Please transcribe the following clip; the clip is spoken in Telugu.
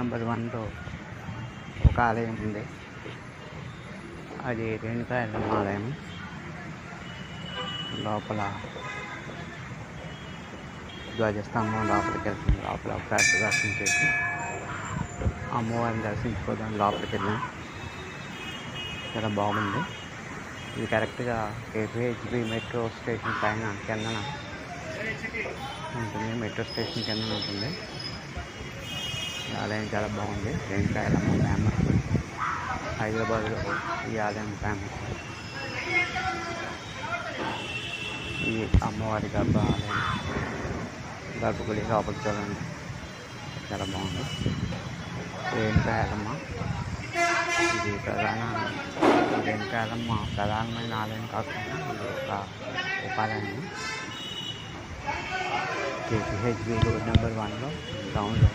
నెంబర్ వన్లో ఒక ఆలయం ఉంది. అది రేణుకాయల ఆలయం. లోపల ధ్వజస్తంభం లోపలికి వెళ్తుంది. లోపల ఒకసారి దర్శనం చేసి అమ్మవారిని దర్శించుకోదాం లోపలికి వెళ్ళాం. చాలా బాగుంది. ఇది కరెక్ట్గా కేపీహెచ్బి మెట్రో స్టేషన్ పైన కిందన ఉంటుంది. మెట్రో స్టేషన్ కిందన ఉంటుంది. ఆలయం చాలా బాగుంది. రేణుకాయలమ్మ ఫేమస్ హైదరాబాద్లో ఈ ఆలయం ఫేమస్ ఈ అమ్మవారి గర్భ ఆలయం. గర్భగుడి లోపలికి చూడండి. చాలా బాగుంది. రేణుకాయలమ్మ ఇది ప్రధాన రేణుకాయలమ్మ ప్రధానమైన ఆలయం కాకుండా ఇది ఒక ఉపాలయం. కేసీహెచ్బి రోడ్ నెంబర్ వన్లో టౌన్లో.